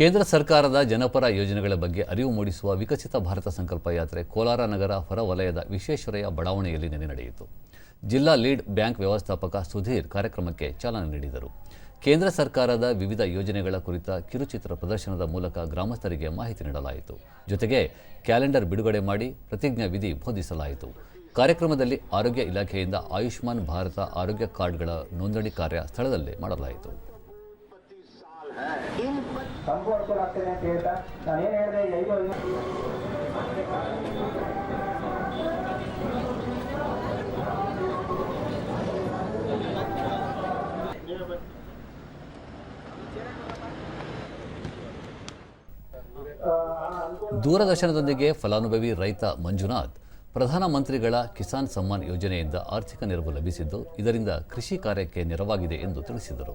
ಕೇಂದ್ರ ಸರ್ಕಾರದ ಜನಪರ ಯೋಜನೆಗಳ ಬಗ್ಗೆ ಅರಿವು ಮೂಡಿಸುವ ವಿಕಸಿತ ಭಾರತ ಸಂಕಲ್ಪ ಯಾತ್ರೆ ಕೋಲಾರ ನಗರ ಹೊರವಲಯದ ವಿಶ್ವೇಶ್ವರಯ್ಯ ಬಡಾವಣೆಯಲ್ಲಿ ನಿನ್ನೆ ನಡೆಯಿತು. ಜಿಲ್ಲಾ ಲೀಡ್ ಬ್ಯಾಂಕ್ ವ್ಯವಸ್ಥಾಪಕ ಸುಧೀರ್ ಕಾರ್ಯಕ್ರಮಕ್ಕೆ ಚಾಲನೆ ನೀಡಿದರು. ಕೇಂದ್ರ ಸರ್ಕಾರದ ವಿವಿಧ ಯೋಜನೆಗಳ ಕುರಿತ ಕಿರುಚಿತ್ರ ಪ್ರದರ್ಶನದ ಮೂಲಕ ಗ್ರಾಮಸ್ಥರಿಗೆ ಮಾಹಿತಿ ನೀಡಲಾಯಿತು. ಜೊತೆಗೆ ಕ್ಯಾಲೆಂಡರ್ ಬಿಡುಗಡೆ ಮಾಡಿ ಪ್ರತಿಜ್ಞಾ ವಿಧಿ ಬೋಧಿಸಲಾಯಿತು. ಕಾರ್ಯಕ್ರಮದಲ್ಲಿ ಆರೋಗ್ಯ ಇಲಾಖೆಯಿಂದ ಆಯುಷ್ಮಾನ್ ಭಾರತ ಆರೋಗ್ಯ ಕಾರ್ಡ್ಗಳ ನೋಂದಣಿ ಕಾರ್ಯ ಸ್ಥಳದಲ್ಲೇ ಮಾಡಲಾಯಿತು. ತಂಪು ಅನುಕೂಲ ಆಗ್ತದೆ ಅಂತ ಹೇಳ್ತಾ ನಾನು ಏನು ಹೇಳಿದೆ ಐದು ದೂರದರ್ಶನದೊಂದಿಗೆ ಫಲಾನುಭವಿ ರೈತ ಮಂಜುನಾಥ್ ಪ್ರಧಾನಮಂತ್ರಿಗಳ ಕಿಸಾನ್ ಸಮ್ಮಾನ್ ಯೋಜನೆಯಿಂದ ಆರ್ಥಿಕ ನೆರವು ಲಭಿಸಿದ್ದು, ಇದರಿಂದ ಕೃಷಿ ಕಾರ್ಯಕ್ಕೆ ನೆರವಾಗಿದೆ ಎಂದು ತಿಳಿಸಿದರು.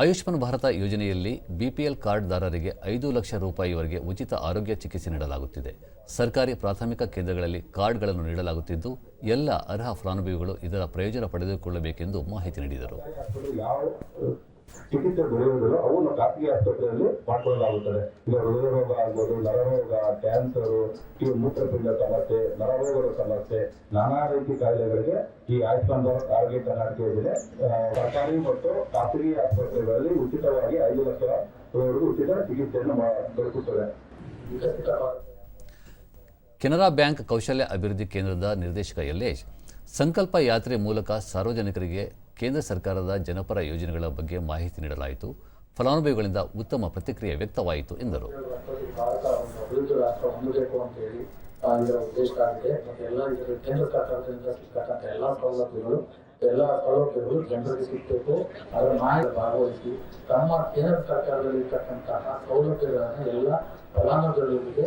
ಆಯುಷ್ಮಾನ್ ಭಾರತ ಯೋಜನೆಯಲ್ಲಿ ಬಿಪಿಎಲ್ ಕಾರ್ಡ್ದಾರರಿಗೆ ಐದು ಲಕ್ಷ ರೂಪಾಯಿವರೆಗೆ ಉಚಿತ ಆರೋಗ್ಯ ಚಿಕಿತ್ಸೆ ನೀಡಲಾಗುತ್ತಿದೆ. ಸರ್ಕಾರಿ ಪ್ರಾಥಮಿಕ ಕೇಂದ್ರಗಳಲ್ಲಿ ಕಾರ್ಡ್ಗಳನ್ನು ನೀಡಲಾಗುತ್ತಿದ್ದು, ಎಲ್ಲ ಅರ್ಹ ಫಲಾನುಭವಿಗಳು ಇದರ ಪ್ರಯೋಜನ ಪಡೆದುಕೊಳ್ಳಬೇಕೆಂದು ಮಾಹಿತಿ ನೀಡಿದರು. ಚಿಕಿತ್ಸೆ ದೊರೆಯುವುದಿಲ್ಲ, ಅವನ್ನು ಖಾಸಗಿ ಆಸ್ಪತ್ರೆಯಲ್ಲಿ ಮಾಡ್ಕೊಳ್ಳಲಾಗುತ್ತದೆ ಈಗ ಹೃದಯ ರೋಗ ಆಗ್ಬೋದು, ನರರೋಗ ಕ್ಯಾನ್ಸರ್ ಮೂತ್ರಪಿಂಡ ಸಮಸ್ಯೆ, ನರರೋಗದ ಸಮಸ್ಯೆ, ನಾನಾ ರೀತಿ ಕಾಯಿಲೆಗಳಿಗೆ ಈ ಆಯುಷ್ಮಾನ್ ಭಾರತ್ ಆರೋಗ್ಯ ಕರ್ನಾಟಕ ಯೋಜನೆ ಸರ್ಕಾರಿ ಮತ್ತು ಖಾಸಗಿ ಆಸ್ಪತ್ರೆಗಳಲ್ಲಿ ಉಚಿತವಾಗಿ ಐದು ಲಕ್ಷವರೆಗೂ ಉಚಿತ ಚಿಕಿತ್ಸೆಯನ್ನು ದೊರಕುತ್ತದೆ. ಕೆನರಾ ಬ್ಯಾಂಕ್ ಕೌಶಲ್ಯ ಅಭಿವೃದ್ಧಿ ಕೇಂದ್ರದ ನಿರ್ದೇಶಕ ಯಲ್ಲೇಶ್, ಸಂಕಲ್ಪ ಯಾತ್ರೆ ಮೂಲಕ ಸಾರ್ವಜನಿಕರಿಗೆ ಕೇಂದ್ರ ಸರ್ಕಾರದ ಜನಪರ ಯೋಜನೆಗಳ ಬಗ್ಗೆ ಮಾಹಿತಿ ನೀಡಲಾಯಿತು ಫಲಾನುಭವಿಗಳಿಂದ ಉತ್ತಮ ಪ್ರತಿಕ್ರಿಯೆ ವ್ಯಕ್ತವಾಯಿತು ಎಂದರು ಹೇಳಿ ಇದರ ಆಗಿದೆ ಮತ್ತೆ ಎಲ್ಲ ಕೇಂದ್ರ ಎಲ್ಲ ಸೌಲಭ್ಯಗಳು ಜನರಿಗೆ ಅದರ ಮಾಹಿತಿ ಭಾಗವಹಿಸಿ ತಮ್ಮ ಕೇಂದ್ರ ಸರ್ಕಾರದಲ್ಲಿ ಇರ್ತಕ್ಕಂತಹ ಸೌಲಭ್ಯಗಳನ್ನು ಎಲ್ಲ ಫಲಾನುಭವಿಗಳಿಗೆ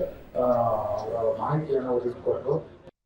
ಮಾಹಿತಿಯನ್ನು ಒದಗಿಸಿಕೊಟ್ಟು